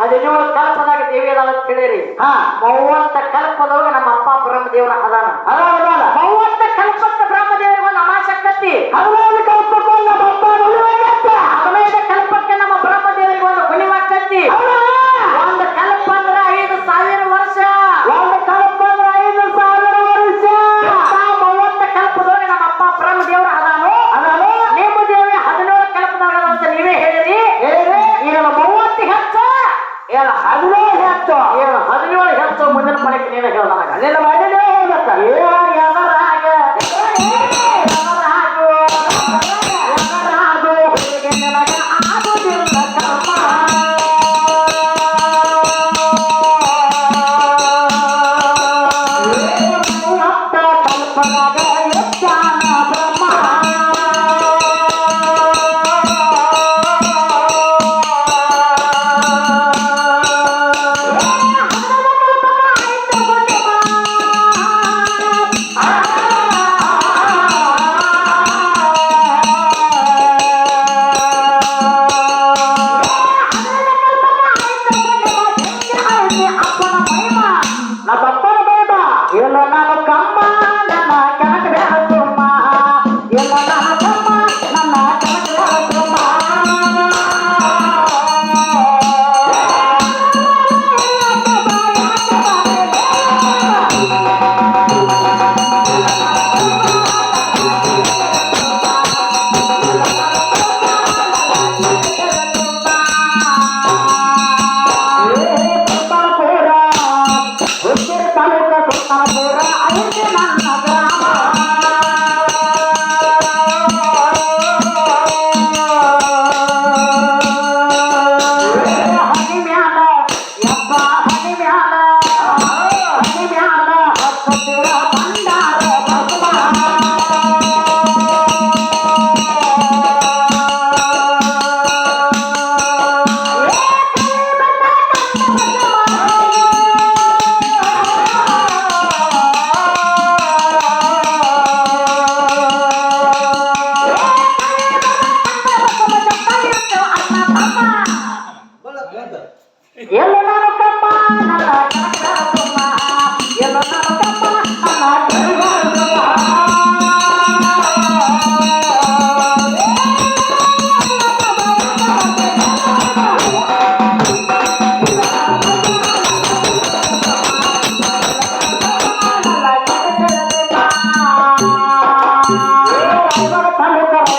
ಅದೆಲ್ಲೋ ಕಲ್ಪದಾಗ ದೇವಿ ಅದಾಳ ಅಂತ ಹೇಳಿರಿ. ಹಾ. ಮೂವತ್ತ ಕಲ್ಪದೊಳಗೆ ನಮ್ಮ ಅಪ್ಪ ಬ್ರಹ್ಮದೇವರ ಅದಾನ. ಅದಾನ ಮೂವತ್ತ ಕಲ್ಪಕ್ಕ ಬ್ರಹ್ಮದೇವರಿಗೆ ಒಂದು ಅಮಾಶಕ್ತಿ ಹದಿನೈದು ಕಲ್ಪಕ್ಕ ನಮ್ಮ ಅಪ್ಪ ಹದಿನೈದು ಕಲ್ಪಕ್ಕೆ ನಮ್ಮ ಬ್ರಹ್ಮದೇವರಿಗೆ ಒಂದು ಹುಲಿವಾಕತ್ತಿ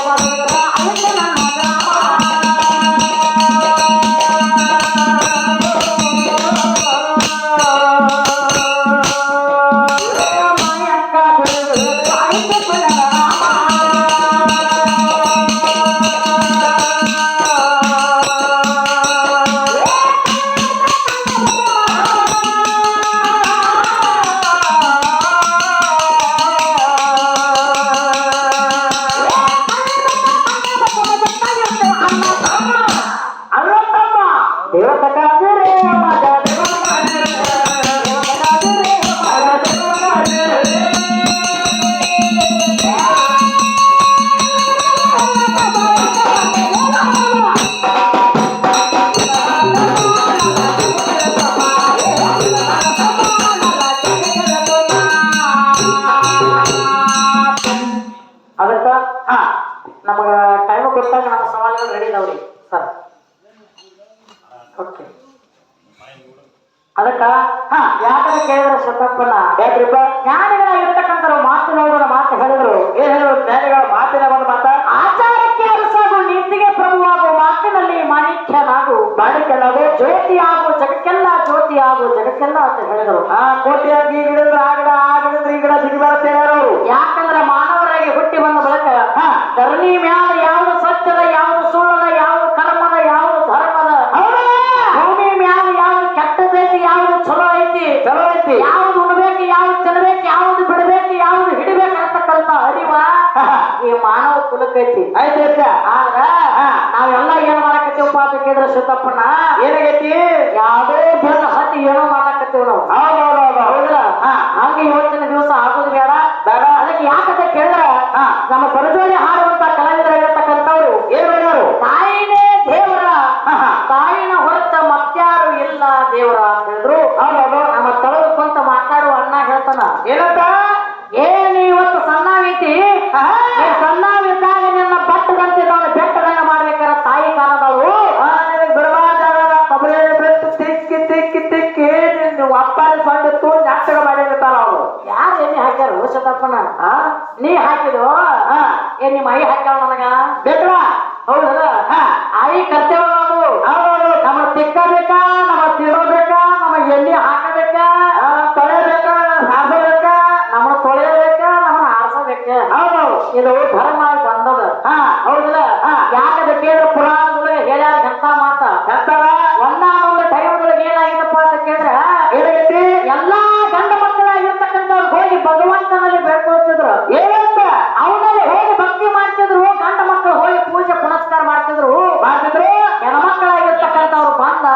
Bye. ಅದಕ್ಕ ಹಾ ನಮಗ ಟೈಮ್ ಕೊಟ್ಟಾಗ ನಮ್ಮ ಸವಾಲುಗಳು ರೆಡಿ ಇದಾವ್ರಿ ಸರ್ ಓಕೆ ಅದಕ್ಕ ಹಾ ಯಾಕಂದ್ರೆ ಕೇಳಿದ್ರೆ ಸ್ವತಂತ್ರನ ಯಾಕ್ರಿಪ್ಪ ಜ್ಞಾನಿಗಳ ಇರ್ತಕ್ಕಂಥ ಮಾತು ಹೇಳಿದ್ರು. ಏನ್ ಹೇಳಿದ್ರು? ಜ್ಞಾನಿಗಳ ಮಾತಿನ ಒಂದು ಮಾತ. ಆಚಾರಕ್ಕೆ ಅರಸಾಗು ನೀತಿಗೆ ಪ್ರಭುವಾಗುವ ಮಾತಿನಲ್ಲಿ ಮಾಣಿಕ್ಯನಾಗು. ಜ್ಯೋತಿ ಆಗು ಜಗಕ್ಕೆಲ್ಲ ಆಗು ಜಗಕ್ಕೆಲ್ಲ ಅಂತ ಹೇಳಿದರು. ಆ ಕೋಟಿಯಾಗಿ ಗಿಡದ್ರ ಆ ಗಿಡ ಆ ಗಿಡದ್ರ ಈ ಗಿಡ ಅವರು ಯಾಕಂದ್ರೆ ಮಾನವರಾಗಿ ಹುಟ್ಟಿ ಬಂದ ಬಳಿಕ. ಧರಣಿ ಮ್ಯಾಲ ಯಾವುದು ಸತ್ಯದ ಯಾವುದು ಸುಳ್ಳದ ಯಾವುದು ಕರ್ಮದ ಯಾವುದು ಧರ್ಮದ ಭೂಮಿ ಮ್ಯಾಲ ಯಾವುದು ಕೆಟ್ಟದೈತಿ ಯಾವುದು ಚಲೋ ಐತಿ ಚಲೋ ಐತಿ. ಯಾವ್ದು ಉಣ್ಬೇಕು ಯಾವ್ದು ತಿನ್ಬೇಕು ಯಾವ್ದು ಬಿಡ್ಬೇಕು ಯಾವ್ದು ಹಿಡಿಬೇಕು ಅಂತಕ್ಕಂಥ ಅರಿವ ಈ ಮಾನವ ಕುಲಕೈತಿ ಐತಿ. ಆಗ ಆದ್ರ ನಾವೆಲ್ಲ ಏನ್ ಮಾಡಕತ್ತೀವಪ್ಪ ಅಂತ ಕೇಳಿದ್ರೆ ಸಿದ್ದಪ್ಪನ? ಏನಾಗೈತಿ? ಯಾವ್ದೇ ಭೇದ ಹತ್ತಿ ಏನೋ ಮಾಡಕತ್ತೀವಿ ನಾವು. ಹೌದೌದೌದು ಹೌದಲ್ಲ? ಹಾ. ಹಂಗೆ ಇವತ್ತಿನ ದಿವಸ ಆಗೋದು ಬೇಡ. ಬೇಡ. ಅದಕ್ಕೆ ಯಾಕಂತ ಕೇಳಿದ್ರೆ ಹಾ. ನಮ್ಮ ಸರಜೋಡಿ ಹಾಡುವಂತ ಕಲಾವಿದರಾಗಿರ್ತಕ್ಕಂಥವ್ರು ಏನ್ ತಾಯಿನೇ ದೇವರ. ತಾಯಿನ ಹೊರತ ಮತ್ಯಾರು ಇಲ್ಲ ದೇವರ ಅಂತ ಹೇಳಿದ್ರು. ಹೌದೌದು. ನಮ್ಮ ತಳದ ಕುಂತ ಮಾತಾಡುವ ಅಣ್ಣ ಹೇಳ್ತಾನ ಏನಂತ? ಏನ್ ಇವತ್ತು ಸಣ್ಣ ಆಹಾ. ಆ? ನೀ ಹಾಕಿದು? ಹಾ ಏ ನಿಮ್ಮ ಐ ಹಾಕ್ಯಾವ ನನಗ? ಬೇಕಾ ಹೌದಲ್ಲ? ಹಾ. ಐ ಕರ್ತವ್ಯ ನಾವು ಹೌದು ನಮ್ಮ ತಿಕ್ಕಬೇಕಾ ನಮ್ಮ ತಿರೋಬೇಕಾ ನಮ್ಮ ಎಣ್ಣೆ ಹಾಕಬೇಕಾ? ತೊಳೆಬೇಕಾ ಬೇಕಾ? ನಮ್ಮ ತೊಳೆಯಬೇಕಾ ನಮ್ಮ ಹಾರಿಸಬೇಕ ಹೌದು ಇದು ಧರ್ಮ ಬಂದದ. ಹಾ. ಹೌದಲ್ಲ. ಯಾಕಂದ್ರೆ ಕೇಳಿದ್ರೆ ಪುರಾಣದೊಳಗೆ ಹೇಳ್ಯಾರ ಎಂತ ಮಾತ? ಎಂತವ ಒಂದಾನೊಂದು ಟೈಮ್ದೊಳಗೆ ಏನಾಗಿದಪ್ಪ ಅಂತ ಕೇಳಿದ್ರೆ ಎಲ್ಲಾ ಗಂಡ ಮಕ್ಕಳಾಗಿರ್ತಕ್ಕಂಥವ್ರು ಹೋಗಿ ಭಗವಂತನಲ್ಲಿ ಬೇಡ್ಕೊಳ್ತಿದ್ರು ಏನಂತ ಅವನಲ್ಲಿ ಹೋಗಿ ಭಕ್ತಿ ಮಾಡ್ತಿದ್ರು ಗಂಡ ಮಕ್ಕಳು ಹೋಗಿ ಪೂಜೆ ಪುನಸ್ಕಾರ ಮಾಡ್ತಿದ್ರು ಮಾಡ್ತಿದ್ರು ಹೆಣ್ಮಕ್ಕಳಾಗಿರ್ತಕ್ಕಂಥವ್ರು ಬಂದ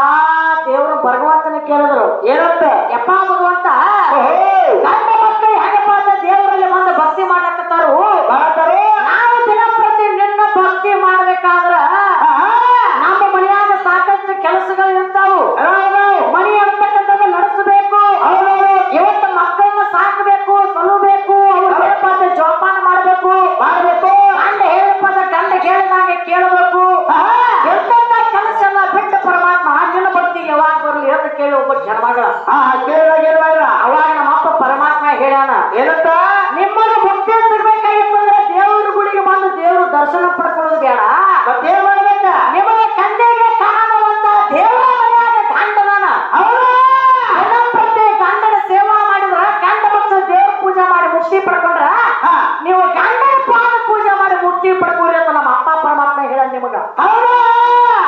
ದೇವರು ಭಗವಂತನ ಕೇಳಿದ್ರು ಏನಂತ ಯಪ್ಪ ಭಗವಂತ ಓಹೋ ಗಂಡ ಮಕ್ಕಳು ಹೆಂಗಪ್ಪ ಅಂತ ದೇವರಲ್ಲಿ ಬಂದು ಭಕ್ತಿ ಮಾಡಕತ್ತಾರು ಮಾಡ್ತಾರೆ ನಾವು ದಿನಪ್ರತಿ ನಿನ್ನ ಭಕ್ತಿ ಮಾಡ್ಬೇಕಾದ್ರ ನಮ್ಮ ಮನೆಯಾಗ ಸಾಕಷ್ಟು ಕೆಲಸಗಳು ಇರ್ತಾವು ಮನಿ ಅಂತಕ್ಕಂಥದ್ದು ನಡೆಸಬೇಕು. ಇವತ್ತು ಮಕ್ಕಳನ್ನ ಸಾಕಬೇಕು ಸಲುಬೇಕು ಅವ್ರು ಹೇಳ್ಪಾದ ಜೋಪಾನ ಮಾಡಬೇಕು. ಮಾಡ್ಬೇಕು. ಗಂಡ ಹೇಳ್ಪಾದ ಗಂಡ ಹೇಳಿದಾಗ ಕೇಳಬೇಕು. ಎಂತೆಂತ ಕೆಲಸ ಎಲ್ಲ ಬಿಟ್ಟ ಪರಮಾತ್ಮ ಹೇಳ ಭಕ್ತಿಗೆ ಯಾವಾಗ ಬರಲಿ ಅಂತ ಕೇಳಿ ಒಬ್ಬ ಜನಮಗಳ. ಹಾ ಕೇಳಿದಾಗ ಅವಾಗ ನಮ್ಮ ಅಪ್ಪ ಪರಮಾತ್ಮ ಹೇಳ್ಯಾನ ಏನಂತ? ನಿಮ್ಮನ್ನು ಮುಕ್ತಿ ಸಿಗ್ಬೇಕಾಗಿತ್ತು ಅಂದ್ರೆ ದೇವ್ರ ಗುಡಿಗೆ ಬಂದು ದೇವ್ರ ದರ್ಶನ ಪಡ್ಕೊಳ್ಳೋದು ಬೇಡ. ಮತ್ತೇನ್ ಮಾಡ್ಬೇಕ ನಿಮಗೆ ಕಣ್ಣಿಗೆ ಕಾಣುವಂತ ದೇವರ ಮನೆಯಾಗ ಗಂಡನ ಪ್ರತಿ ಗಂಡನ ಸೇವಾ ಮಾಡಿದ್ರ ಗಂಡ ಮಕ್ಕಳು ದೇವ್ರ ಪೂಜೆ ಮಾಡಿ ಮುಕ್ತಿ ಪಡ್ಕೊಂಡ್ರ? ನೀವು ಗಂಡನ ಪಾದ ಪೂಜೆ ಮಾಡಿ ಮುಕ್ತಿ ಪಡ್ಕೋರಿ ಅಂತ ನಮ್ಮ ಅಪ್ಪ ಪರಮಾತ್ಮ ಹೇಳ ನಿಮಗ. ನೀವು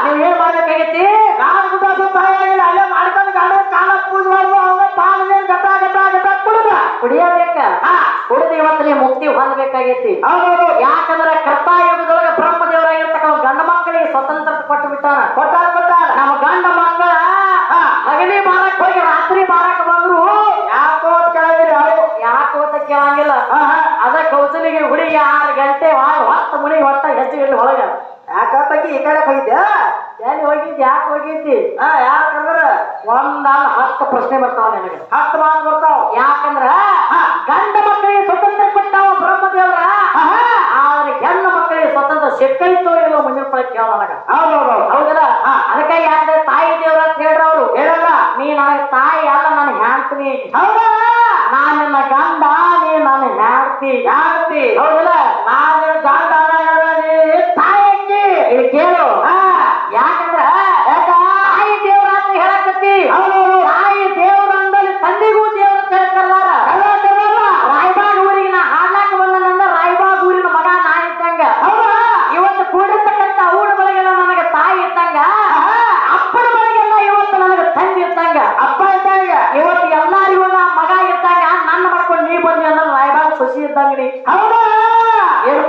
ನೀವ್ ಏನ್ ಮಾಡ್ಬೇಕಾಗೈತಿ? ನಾನು ಗುಡ್ಡ ತಾಯಿಯಾಗಿಲ್ಲ ಅಲ್ಲೇ ಮಾಡ್ಕೊಂಡು ಗಂಡನ ಕಾಲ ಪೂಜೆ ಮಾಡುದು ಅವಾಗ ಪಾಲನೆ ಗಟ ಗಟ ಗಟ ಕುಡಿದ. ಕುಡಿಯಬೇಕ? ಕುಡಿದು ಇವತ್ತು ನೀವು ಮುಕ್ತಿ ಹೊಂದಬೇಕಾಗೈತಿ. ಯಾಕಂದ್ರೆ ಕರ್ತಾಯುಗದೊಳಗೆ ಬ್ರಹ್ಮ ದೇವರಾಗಿರ್ತಕ್ಕ ಗಂಡ ಮಕ್ಕಳಿಗೆ ಸ್ವತಂತ್ರ ಕೊಟ್ಟು ಬಿಟ್ಟಾರ ಕೊಟ್ಟಾರ ಕೊಟ್ಟಾರ. ನಮ್ಮ ಗಂಡ ಮಕ್ಕಳ. ಹಗಲಿ ಮಾರಕ್ ಹೋಗಿ ರಾತ್ರಿ ಮಾರಕ್ ಬಂದ್ರು ಯಾಕೋ ಕೆಳಗಿರಿ ಅವು ಯಾಕೆ ಅಂತ ಕೇಳಂಗಿಲ್ಲ ಹಾ ಹಾ ಹುಡಿ ಹುಡುಗಿ ಆರು ಗಂಟೆ ಹೊತ್ತು ಮನೆಗೆ ಹೊತ್ತ ಗಂಟೆ ಒಳಗ ಯಾಕಿ ಈ ಕಡೆ ಹೋಗಿದ್ದೆ ಎಲ್ಲಿ ಹೋಗಿದ್ದಿ ಯಾಕೆ ಹೋಗಿದ್ದಿ? ಹಾ ಯಾಕಂದ್ರ ಒಂದಲ್ಲ ಹತ್ತು ಪ್ರಶ್ನೆ ಬರ್ತಾವ ನಿಮಗೆ ಹತ್ತು ಮಾತು ಬರ್ತಾವ. ಯಾಕಂದ್ರ ಹಾ. ಗಂಡ ಮಕ್ಕಳಿಗೆ ಸ್ವತಂತ್ರ ಕೊಟ್ಟಾವ ಬ್ರಹ್ಮದೇವ್ರ? ಆದ್ರೆ ಹೆಣ್ಣು ಮಕ್ಕಳಿಗೆ ಸ್ವತಂತ್ರ ಸಿಕ್ಕೈತೋ ಇಲ್ಲೋ ಮುಂದಿನ ಪಡೆ ಕೇಳ ನನಗ. ಹೌದೌದು ಹೌದಲ್ಲ? ಅದಕ್ಕೆ ಯಾಕಂದ್ರೆ ತಾಯಿ ದೇವರ ಅಂತ ಹೇಳ್ರ ಅವ್ರು. ಹೇಳಲ್ಲ. ನೀ ನನಗೆ ತಾಯಿ ಅಲ್ಲ ನಾನು ಹೇಳ್ತೀನಿ ಹೌದಾ? ನಾನು ನನ್ನ ಗಂಡ ನೀ ನಾನು ಹೇಳ್ತಿ ಯಾರ್ತಿ ಹೌದಲ್ಲ? ನಾನು ಗಂಡ ನೀ ತಾಯಿ ಇಲ್ಲಿ ಕೇಳು. ಯಾಕಂದ್ರ ಯಾಕ ತಾಯಿ ದೇವ್ರ ಅಂತ ಹೇಳಕತ್ತಿ ಹೌದೌದು ತಾಯಿ ದೇವ್ರ ಅಂದಲ್ಲಿ ತಂದೆಗೂ ದೇವ್ರ ಅಂತ ಹೇಳ್ತಾರ ಕರ್ರ ಕರ್ರಲ್ಲ. ರಾಯಬಾಗ್ ಊರಿಗೆ ನಾ ಹಾಡ್ಲಾಕ ಬಂದನಂದ ರಾಯಬಾಗ್ ಊರಿನ ಮಗ ನಾ ಇದ್ದಂಗ ಹೌದಾ ಇವತ್ತು ಕೂಡಿರ್ತಕ್ಕಂಥ ಅವಳ ಬಳಿಗೆಲ್ಲ ನನಗೆ ತಾಯಿ ಇದ್ದಂಗ ಆಹಾ. ಅಪ್ಪನ ಬಳಿಗೆಲ್ಲ ಇವತ್ತು ನನಗೆ ತಂದೆ ಇದ್ದಂಗ ಅಪ್ಪ ಇದ್ದಾಗ ಇವತ್ತು ಎಲ್ಲಾರಿಗೂ ನಾ ಮಗ ಇದ್ದಾಗ ನನ್ನ ಮಾಡ್ಕೊಂಡು ನೀ ಬಂದಿ ಅನ್ನೋದು ರಾಯಬಾಗ್ ಸೊಸಿ ಇದ್ದಂಗ ನೀ ಹೌದಾ ಏನು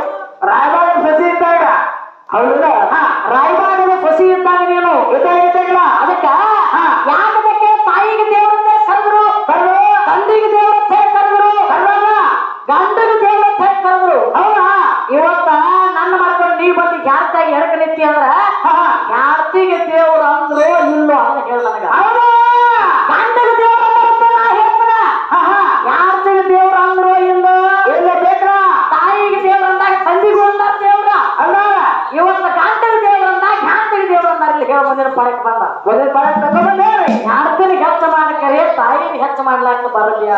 ರಾಯಬಾಗ ಸಸಿ ಇದ್ದಾಗ ಹೌದಲ್ಲ ರಾಯಬಾಗದ ಸೊಸಿ ಇದ್ದಾಗ ನೀನು. ಇದ್ದಾಗ ಇದ್ದಾಗ ಅದಕ್ಕ. ಯಾಕದಕ್ಕೆ ತಾಯಿಗೆ ದೇವರನ್ನೇ ಕರೆದ್ರು. ಕರ್ರು ತಂದೆಗೆ ದೇವರ ಕರೆದ್ರು. ಕರ್ರಲ್ಲ. ಗಂಡಗೆ ದೇವರ ಕರೆದ್ರು. ಹೌದಾ? ಇವತ್ತ ನನ್ನ ಮಾಡ್ಕೊಂಡು ನೀ ಬಂದು ಜಾಸ್ತಿಯಾಗಿ ಎಡಕಲಿತ್ತಿ ಅಂದ್ರ? ಹಾ. ಯಾರ್ತಿಗೆ ದೇವ್ರು ಅಂದ್ರು ಇಲ್ಲೋ ಅಂತ ಹೇಳ ನನಗ ಹೌದಾ ಗಂಡಗೆ ದೇವ್ರ ಬರುತ್ತೆ ನಾ ಹೇಳ್ತಾನ ಹಾ ಹಾ ಯಾರ್ತಿಗೆ ದೇವ್ರ ಅಂದ್ರು ಇಲ್ಲೋ ಇಲ್ಲ ಬೇಕ್ರಾ ತಾಯಿಗೆ ದೇವ್ರ ಅಂದಾಗ ತಂದಿಗೂ ಅಂದಾರ ದೇವ್ರ ಅಲ್ಲ ಇವತ್ತು ಗಂಡಗೆ ದೇವ್ರ ಅಂದಾಗ ಹ್ಯಾಂತಿಗೆ ದೇವ್ರ ಅಂದಾರ ಇಲ್ಲಿ ಹೇಳ ಮುಂದಿನ ಪಡಕ್ ಬಂದ ಮೊದಲ ಪರಕ್ ತಗೊಂಡ್ಬಂದೇರಿ ಯಾರ್ತಿಗೆ ಹೆಚ್ಚು ಮಾಡಕರೆ ತಾಯಿಗೆ ಹೆಚ್ಚು ಮಾಡ್ಲಾಕ ಬರಲಿ